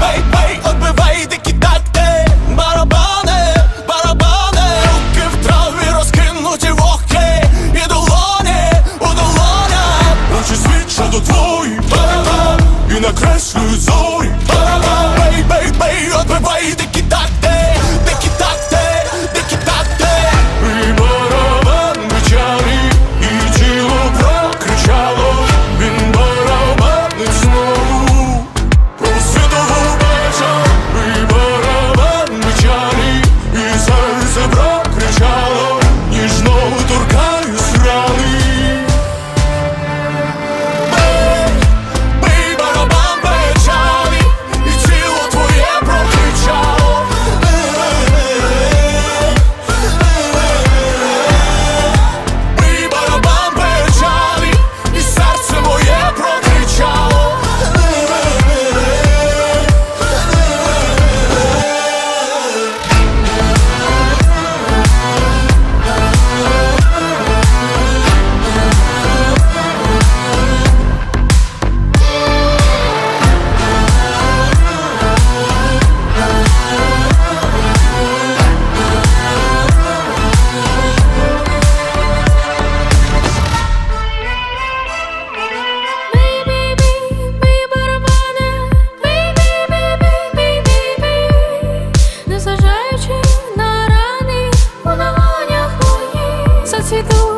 бей, бей, отбивайте, кидайте, барабани, барабани, руки в траві розкинуті вогки, і долоні, у долоні, Наші свідчать до твої, і накреслю. the